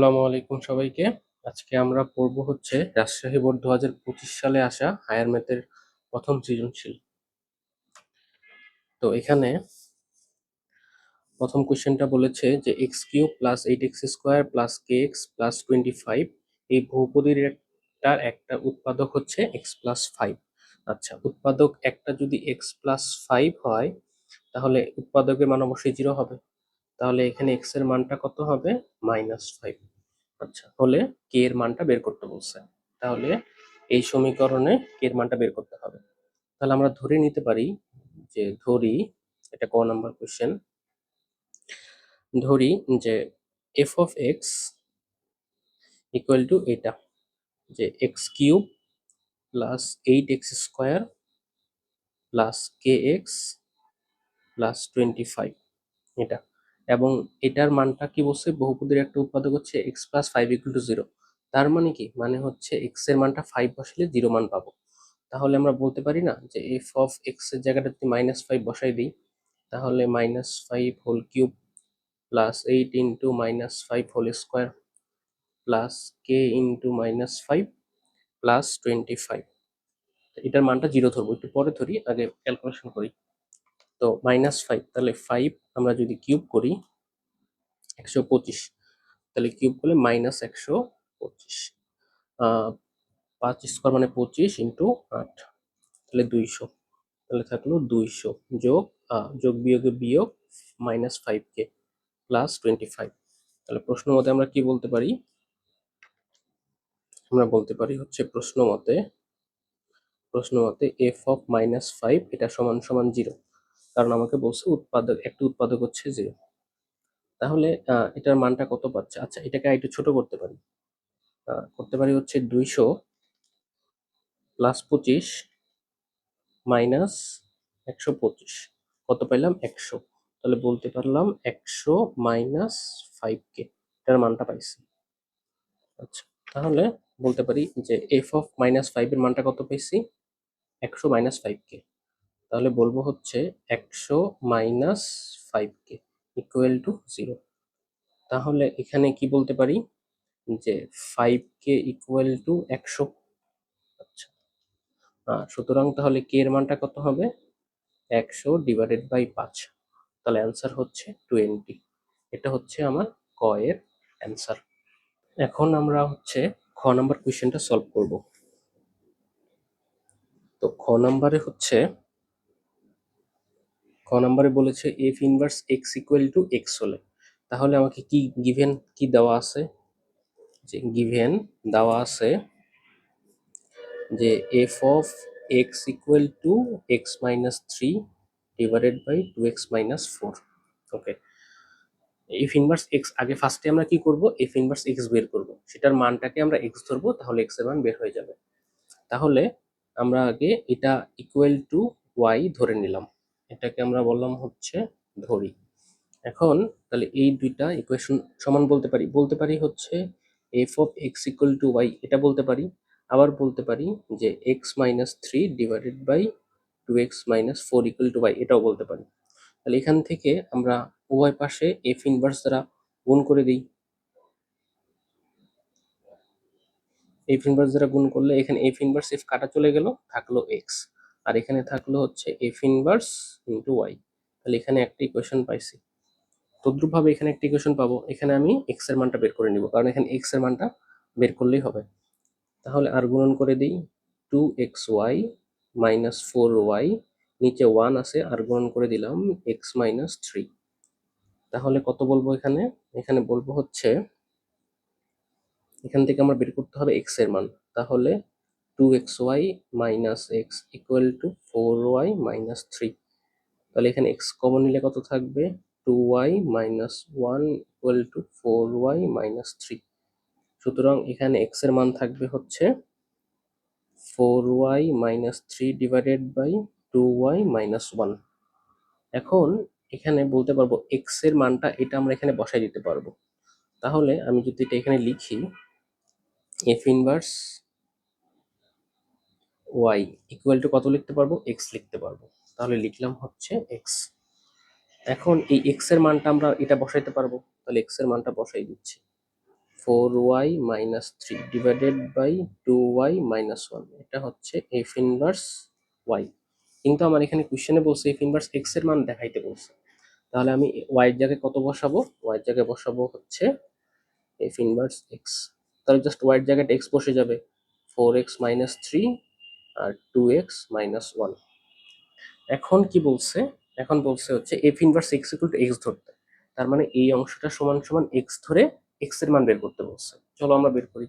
আসসালামু আলাইকুম সবাইকে। আজকে আমরা পড়ব হচ্ছে রাজশাহী বোর্ড দু হাজার পঁচিশ সালে আসা হায়ার ম্যাথের প্রথম সৃজনশীল। তো এখানে প্রথম কোশ্চেনটা বলেছে যে x cube plus eight x square plus k x plus twenty five, এই বহুপদীর একটার একটা উৎপাদক হচ্ছে এক্স প্লাস ফাইভ। আচ্ছা উৎপাদক একটা যদি এক্স প্লাস ফাইভ হয়, তাহলে উৎপাদকের মান অবশ্যই জিরো হবে। তাহলে এখানে এক্সের মানটা কত হবে? Minus five. আচ্ছা হলে কে এর মানটা বের করতে বলছে। তাহলে এই সমীকরণে কে এর মানটা বের করতে হবে। তাহলে আমরা ধরে নিতে পারি যে ধরি, এটা ক নাম্বার কোশ্চেন ধরি যে f of x equal to এটা, যে x cube plus eight x square plus k x plus twenty five এটা। এবং এটার মানটা কি বলছে? বহুপদীর একটা উৎপাদক হচ্ছে x plus five equal to zero তার মানে কি? মানে হচ্ছে এক্সের মানটা ফাইভ বসালে জিরো মান পাবো। তাহলে আমরা বলতে পারি না যে এফ অফ এক্সের জায়গাটা যদি মাইনাস ফাইভ বসাই দিই, তাহলে minus five whole cube plus eight into minus five whole square plus k into minus five plus twenty five এটার মানটা জিরো ধরবো। একটু পরে ধরি, আগে ক্যালকুলেশন করি। তো মাইনাস ফাইভ তাহলে ফাইভ আমরা যদি কিউব করি, একশো পঁচিশ, তাহলে কিউব করলে মাইনাস একশো পঁচিশ পাঁচ স্কোয়ার মানে পঁচিশ ইন্টু আট, তাহলে দুইশো, তাহলে থাকল দুইশো যোগ যোগ বিয়োগে বিয়োগ minus five k plus twenty five তাহলে প্রশ্ন মতে আমরা কি বলতে পারি? আমরা বলতে পারি হচ্ছে প্রশ্ন মতে প্রশ্ন মতে এফ অফ মাইনাস ফাইভ এটা সমান সমান জিরো কারণ আমাকে বলছে উৎপাদক, একটা উৎপাদক হচ্ছে জিরো তাহলে এটার মানটা কত পাচ্ছে? আচ্ছা এটাকে একটু ছোট করতে পারি। করতে পারি হচ্ছে দুইশো প্লাস পঁচিশ মাইনাস একশো পঁচিশ। কত পাইলাম? একশো। তাহলে বলতে পারলাম একশো মাইনাস ফাইভ কে এটার মানটা পাইছি। আচ্ছা তাহলে বলতে পারি যে এফ অফ মাইনাস ফাইভের মানটা কত পাইছি? একশো মাইনাস ফাইভ কে তাহলে বলব হচ্ছে একশো minus five k equal to zero তাহলে এখানে কি বলতে পারি? যে ফাইভ কে ইকুয়াল টু একশো। আচ্ছা। সুতরাং তাহলে কে এর মানটা কত হবে? একশো ডিভাইডেড বাই পাঁচ। তাহলে অ্যান্সার হচ্ছে টোয়েন্টি এটা হচ্ছে আমার ক এর অ্যান্সার এখন আমরা হচ্ছে খ নাম্বার কোয়েশ্চেনটা সলভ করব। তো খ নাম্বারে হচ্ছে খ নাম্বারে বলেছে f inverse x equal to x হলে। তাহলে আমাকে কি গিভেন কি দেওয়া আছে? যে গিভেন দেওয়া আছে যে f of x equal to x minus three divided by two x minus four okay f inverse x আগে ফার্স্টে আমরা কি করব? এফ ইনভার্স এক্স বের করব। সেটার মানটাকে আমরা এক্স ধরবো, তাহলে এক্সের মান বের হয়ে যাবে। তাহলে আমরা আগে এটা ইকুয়াল টু ওয়াই ধরে নিলাম। এটাকে আমরা বললাম হচ্ছে ধরি। এখন তাহলে এই দুইটা ইকুয়েশন সমান বলতে পারি। বলতে পারি হচ্ছে f of x equal to y এটা বলতে পারি। আবার বলতে পারি যে x minus three divided by two x minus four equal to y এটাও বলতে পারি। তাহলে এখান থেকে আমরা উভয় পাশে এফ ইনভার্স দ্বারা গুণ করে দিই। এফ ইনভার্স দ্বারা গুণ করলে এখানে এফ ইনভার্স এফ কাটা চলে গেল, থাকল এক্স আর এখানে থাকল হচ্ছে এফ ইনভার্স ইন্টু ওয়াই তাহলে এখানে একটা ইকুয়েশন পাইছি। তদ্রুপভাবে এখানে একটা ইকুয়েশন পাবো। এখানে আমি এক্সের মানটা বের করে নিব, কারণ এখানে এক্সের মানটা বের করলেই হবে। তাহলে আর গুণন করে দিই two x y minus four y নিচে ওয়ান আছে, আর গুণন করে দিলাম এক্স মাইনাস থ্রি তাহলে কত বলব এখানে? এখানে বলব হচ্ছে, এখান থেকে আমার বের করতে হবে এক্সের মান। তাহলে two x y minus x equal to four y minus three তাহলে এখানে এক্স কমন নিলে কত থাকবে? Two y minus one equal to four y minus three সুতরাং এখানে এক্সের মান থাকবে হচ্ছে four y minus three divided by two y minus one এখন এখানে বলতে পারব এক্সের মানটা এটা আমরা এখানে বসাই দিতে পারব। তাহলে আমি যদি এটা এখানে লিখি f inverse y equal to কত লিখতে পারব? এক্স লিখতে পারব। তাহলে লিখলাম হচ্ছে এক্স এখন এই এক্সের মানটা আমরা এটা বসাইতে পারব? তাহলে এক্সের মানটা বসাই দিচ্ছি। Four y minus three divided by two y minus one এটা হচ্ছে এফ ইনভার্স ওয়াই কিন্তু আমার এখানে কোশ্চেনে বলছে এফ ইনভার্স এক্সের মান দেখাইতে বলছে। তাহলে আমি ওয়াই এর জায়গায় কত বসাবো? ওয়াই এর জায়গায় বসাবো হচ্ছে এফ ইনভার্স এক্স তাহলে জাস্ট ওয়াই এর জায়গায় এক্স বসে যাবে। ফোর এক্স মাইনাস থ্রি আর টু এক্স মাইনাস ওয়ান এখন কি বলছে? এখন বলছে হচ্ছে f inverse x equal to x ধরতে। তার মানে এই অংশটা সমান সমান এক্স ধরে এক্সের মান বের করতে বলছে। চলো আমরা বের করি।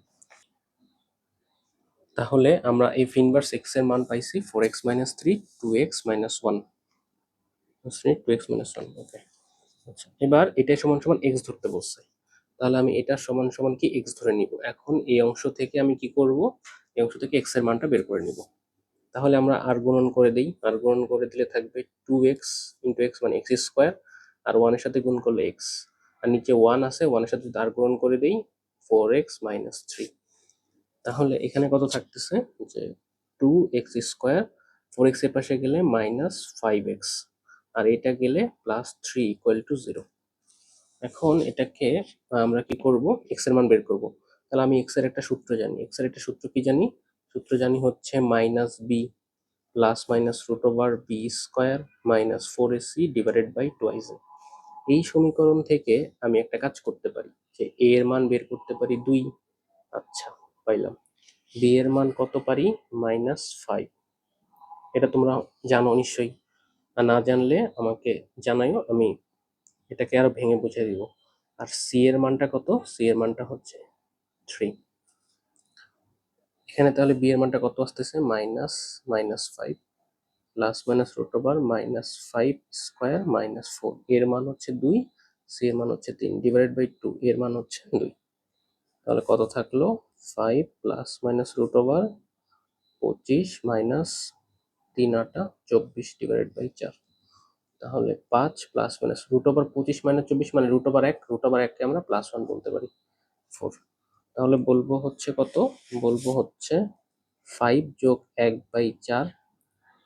তাহলে আমরা এফ ইনভার্স এক্সের মান পাইছি four x minus three two x minus one two x minus one okay আচ্ছা এবার এটা সমান সমান এক্স ধরতে বলছে। তাহলে আমি এটা সমান সমান কি এক্স ধরে নিব? এখন এই অংশ থেকে আমি কি করব? এই অংশ থেকে এক্সের মানটা বের করে নিব। তাহলে আমরা আর গুণন করে দিই। আর গুণন করে দিলে থাকবে টু এক্স ইন্টু এক্স মানে এক্স স্কোয়ার আর ওয়ানের সাথে গুণ করলে এক্স আর নিচে ওয়ান আছে ওয়ানের সাথে যদি আর গুণন করে দিই ফোর এক্স মাইনাস থ্রি তাহলে এখানে কত থাকতেছে? যে টু এক্স স্কোয়ার ফোর এক্সের পাশে গেলে মাইনাস ফাইভ এক্স আর এটা গেলে plus three equal to zero এখন এটাকে আমরা কি করব? এক্সের মান বের করব। তাহলে আমি এক্সের একটা সূত্র জানি। এক্সের একটা সূত্র কি জানি? সূত্র জানি হচ্ছে minus b plus minus root over b square minus four a c divided by twice এই সমীকরণ থেকে আমি একটা কাজ করতে পারি যে এ এর মান বের করতে পারি দুই। আচ্ছা পাইলাম। বি এর মান কত পারি? মাইনাস ফাইভ এটা তোমরা জানো নিশ্চয়ই। আর না জানলে আমাকে জানাইও, আমি এটাকে আরও ভেঙে বুঝিয়ে দিব। আর সি এর মানটা কত? সি এর মানটা হচ্ছে থ্রি এখানে তাহলে বি এর মানটা কত আসতেছে? Minus minus five plus minus root over minus five square minus four এর মান হচ্ছে দুই সি এর মান হচ্ছে তিন ডিভাইডেড বাই টু এর মান হচ্ছে দুই। তাহলে কত থাকল? Five plus minus root over পঁচিশ মাইনাস তিন আটা চব্বিশ ডিভাইডেড বাই চার। তাহলে পাঁচ প্লাস মাইনাস রুট ওভার পঁচিশ মাইনাস চব্বিশ মানে রুট ওভার এক রুট ওভার এককে আমরা প্লাস ওয়ান বলতে পারি। ফোর তাহলে বলব হচ্ছে কত? বলব হচ্ছে ফাইভ যোগ এক বাই চার,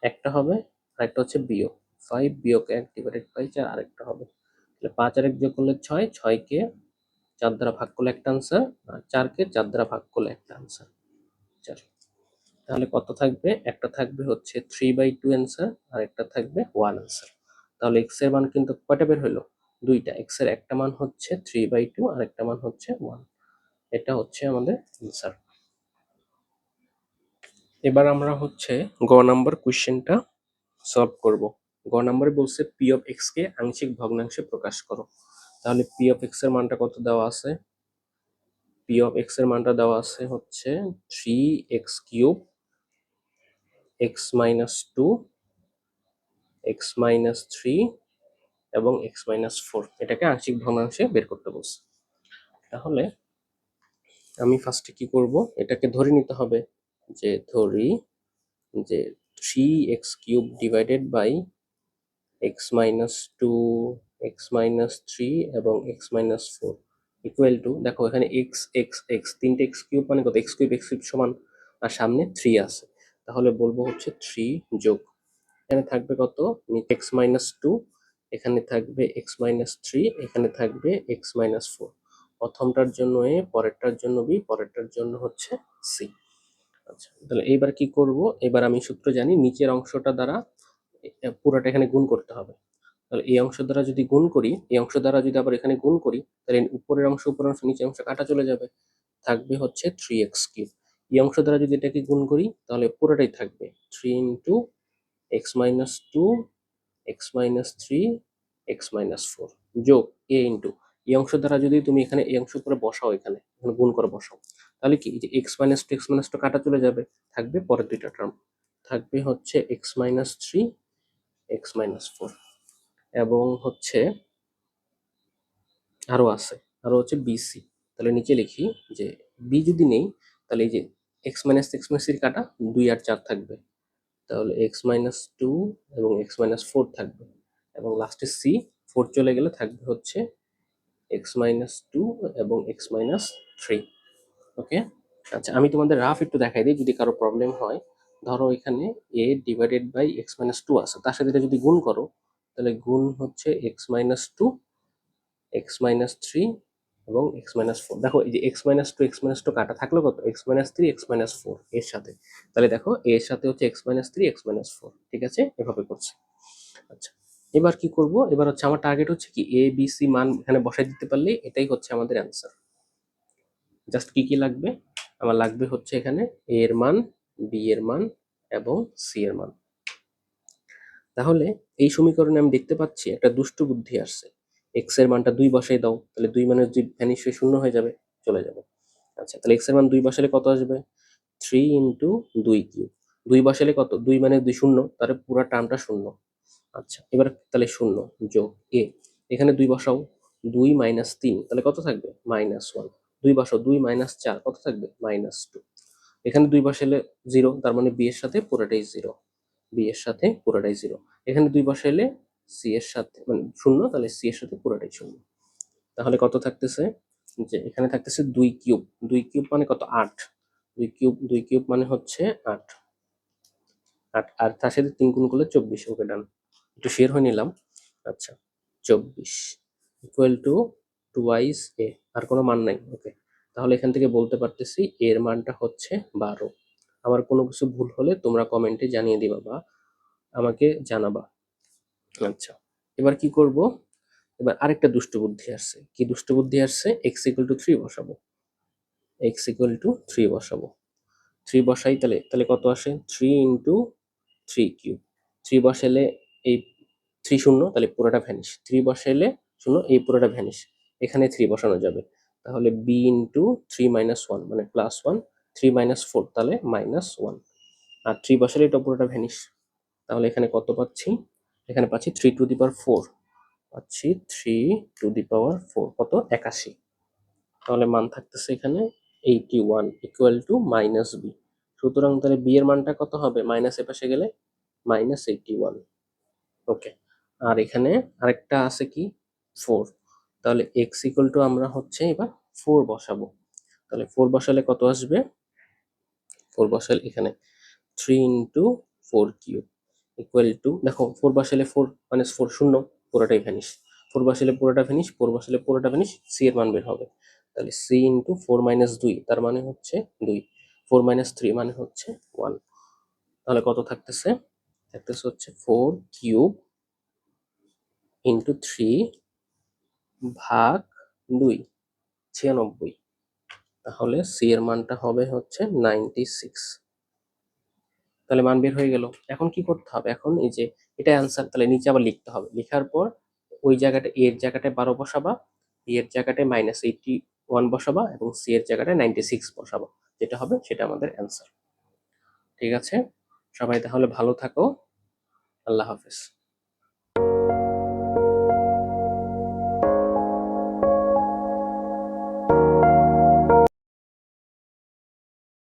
একটা হবে, আরেকটা হচ্ছে বিয়োগ। ফাইভ বিয়োগ এক ডিভাইডেড বাই চার, আরেকটা হবে। তাহলে পাঁচ আর এক যোগ করলে ছয়, ছয়কে চার দ্বারা ভাগ করলে একটা আনসার আর চারকে চার দ্বারা ভাগ করলে একটা আনসার চার। তাহলে কত থাকবে? একটা থাকবে হচ্ছে থ্রি বাই টু অ্যান্সার আর একটা থাকবে ওয়ান অ্যান্সার তাহলে এক্সের মান কিন্তু কয়টা বের হলো দুইটা। এক্সের একটা মান হচ্ছে থ্রি বাই টু আর একটা মান হচ্ছে ওয়ান এটা হচ্ছে আমাদের অ্যান্সার এবার আমরা হচ্ছে গ নাম্বার কোয়েশ্চেনটা সলভ করব। গ নাম্বারে বলছে পি অফ এক্স কে আংশিক ভগ্নাংশে প্রকাশ করো। তাহলে পি অফ এক্সের মানটা কত দেওয়া আছে? পি অফ এক্সের মানটা দেওয়া আছে হচ্ছে three x cube x minus two x minus three এবং এক্স মাইনাস ফোর এটাকে আংশিক ভগ্নাংশে বের করতে বলছে। তাহলে আমি ফার্স্টে কি করব? এটাকে ধরে নিতে হবে যে ধরি যে three x cube divided by x minus two x minus three এবং x minus four equal to দেখো এখানে এক্স এক্স এক্স তিনটে এক্স কিউব মানে কত? এক্স কিউব এক্স কিউব সমান, আর সামনে থ্রি আছে। তাহলে বলব হচ্ছে থ্রি যোগ। এখানে থাকবে কত? এক্স মাইনাস টু এখানে থাকবে এক্স মাইনাস থ্রি এখানে থাকবে এক্স মাইনাস ফোর প্রথমটার জন্য এ পরেরটার জন্য বি, পরেরটার জন্য হচ্ছে সি। আচ্ছা তাহলে এইবার কি করব? এবার আমি সূত্র জানি, নিচের অংশটা দ্বারা পুরোটা এখানে গুণ করতে হবে। তাহলে এই অংশ দ্বারা যদি গুণ করি, এই অংশ দ্বারা যদি আবার এখানে গুণ করি, তাহলে উপরের অংশ উপরের অংশ, নিচের অংশ কাটা চলে যাবে। থাকবে হচ্ছে থ্রি এক্স কিউব এই অংশ দ্বারা যদি এটাকে গুণ করি, তাহলে পুরোটাই থাকবে। Three into x minus two x minus three x minus four যোগ এ ইন্টু এই অংশ দ্বারা যদি তুমি এখানে এই অংশ করে বসাও এখানে এখানে গুণ করে বসাও, তাহলে কি? যে x minus two x minus two কাটা চলে যাবে, থাকবে পরের দুইটা টার্ম থাকবে হচ্ছে x minus three x minus four এবং হচ্ছে আরও আছে আরও হচ্ছে বিসি তাহলে নিচে লিখি যে বি যদি নেই, তাহলে এই যে x minus x minus three কাটা দুই আর চার থাকবে, তাহলে এক্স মাইনাস টু এবং এক্স মাইনাস ফোর থাকবে, এবং লাস্টে সি ফোর চলে গেলে থাকবে হচ্ছে এক্স মাইনাস টু এবং এক্স মাইনাস থ্রি ওকে আচ্ছা আমি তোমাদের রাফ একটু দেখাই দিই যদি কারও প্রবলেম হয় ধরো এখানে a divided by x minus two আছে তার সাথে এটা যদি গুণ করো তাহলে গুণ হচ্ছে x minus two x minus three এবং এক্স মাইনাস ফোর দেখো এই যে x minus two x minus two কাটা থাকল কত x minus three x minus four এর সাথে তাহলে দেখো এর সাথে হচ্ছে x minus three x minus four ঠিক আছে এভাবে করছে আচ্ছা এবার কি করব? এবার হচ্ছে আমার টার্গেট হচ্ছে কি এ বি সি মান এখানে বসাই দিতে পারলে এটাই হচ্ছে আমাদের অ্যান্সার জাস্ট কি কি লাগবে? আমার লাগবে হচ্ছে এখানে এ এর মান বি এর মান এবং সি এর মান। তাহলে এই সমীকরণে আমি দেখতে পাচ্ছি একটা দুষ্ট বুদ্ধি আসছে। এক্সের মানটা দুই বসাই দাও, তাহলে দুই মানে দুই ভ্যানিশ হয়ে শূন্য হয়ে যাবে, চলে যাবে। আচ্ছা তাহলে এক্সের মান দুই বসালে কত আসবে? থ্রি ইন্টু দুই কিউব। দুই বসালে কত? দুই মানে দুই শূন্য, তাহলে পুরো টার্মটা শূন্য। আচ্ছা এবার তাহলে শূন্য যোগ এ এখানে দুই বসাও, দুই মাইনাস তিন, তাহলে কত থাকবে? মাইনাস ওয়ান দুই বসাও, দুই মাইনাস চার, কত থাকবে? মাইনাস টু এখানে দুই বসালে জিরো তার মানে বি এর সাথে পুরোটাই জিরো বি এর সাথে পুরোটাই জিরো এখানে দুই বসাইলে সি এর সাথে মানে শূন্য, তাহলে সি এর সাথে পুরোটাই শূন্য। তাহলে কত থাকতেছে? যে এখানে থাকতেছে দুই কিউব। দুই কিউব মানে কত? আট। দুই কিউব দুই কিউব মানে হচ্ছে আট। আট, আর তার সাথে তিন গুণ করলে চব্বিশ, ওকে ডান একটু শেয়ার হয়ে নিলাম। আচ্ছা চব্বিশ equal to two twice a আর কোনো মান নাই ওকে তাহলে এখান থেকে বলতে পারতেছি এর মানটা হচ্ছে বারো। আমার কোনো কিছু ভুল হলে তোমরা কমেন্টে জানিয়ে দিবা বা আমাকে জানাবা। আচ্ছা এবার কি করব? এবার আরেকটা দুষ্ট বুদ্ধি আসছে। কি দুষ্ট বুদ্ধি আসছে? এক্স ইকুয়াল টু থ্রি বসাবো। এক্স ইকুয়াল টু থ্রি বসাবো। থ্রি বসাই তাহলে তাহলে কত আসে? Three into three cube three বসালে এই থ্রি শূন্য, তাহলে পুরোটা ভ্যানিশ থ্রি বসাইলে শূন্য, এই পুরোটা ভ্যানিশ এখানে থ্রি বসানো যাবে। তাহলে B into three minus one মানে plus one three minus four তাহলে মাইনাস ওয়ান আর থ্রি বসালে এটা পুরোটা ভ্যানিশ তাহলে এখানে কত পাচ্ছি? এখানে পাচ্ছি three to the power four পাচ্ছি three to the power four কত? একাশি। তাহলে মান থাকতেছে এখানে eighty one equal to minus B সুতরাং তাহলে বি এর মানটা কত হবে? মাইনাস এ পাশে গেলে মাইনাস এইটি ওয়ান ওকে আর এখানে আরেকটা আছে কি? ফোর তাহলে এক্স ইকুয়াল টু আমরা হচ্ছে এবার ফোর বসাবো। তাহলে ফোর বসালে কত আসবে? ফোর বসালে এখানে three into four cube equal to দেখো ফোর বসালে ফোর মাইনাস ফোর শূন্য, পুরোটাই ভ্যানিশ ফোর বসালে পুরোটা ভ্যানিশ ফোর বসালে পুরোটা ভ্যানিশ সি এর মান বের হবে। তাহলে সি ইন্টু ফোর মাইনাস দুই, তার মানে হচ্ছে দুই। ফোর মাইনাস থ্রি মানে হচ্ছে ওয়ান তাহলে কত থাকতেছে? থাকতেছে হচ্ছে ফোর কিউব ইন্টু থ্রি ভাগ দুই, ছিয়ানব্বই। তাহলে সি এর মানটা হবে হচ্ছে নাইনটি সিক্স তাহলে মান বের হয়ে গেল। এখন কি করতে হবে? এখন এই যে এটা অ্যান্সার তাহলে নিচে আবার লিখতে হবে। লেখার পর ওই জায়গাটা এর জায়গাটায় বারো বসাবা এর জায়গাটায় মাইনাস এইটি ওয়ান বসাবা এবং সি এর জায়গাটায় নাইনটি সিক্স বসাবা। যেটা হবে সেটা আমাদের অ্যান্সার ঠিক আছে? সবাই তাহলে ভালো থাকো। আল্লাহ হাফেজ।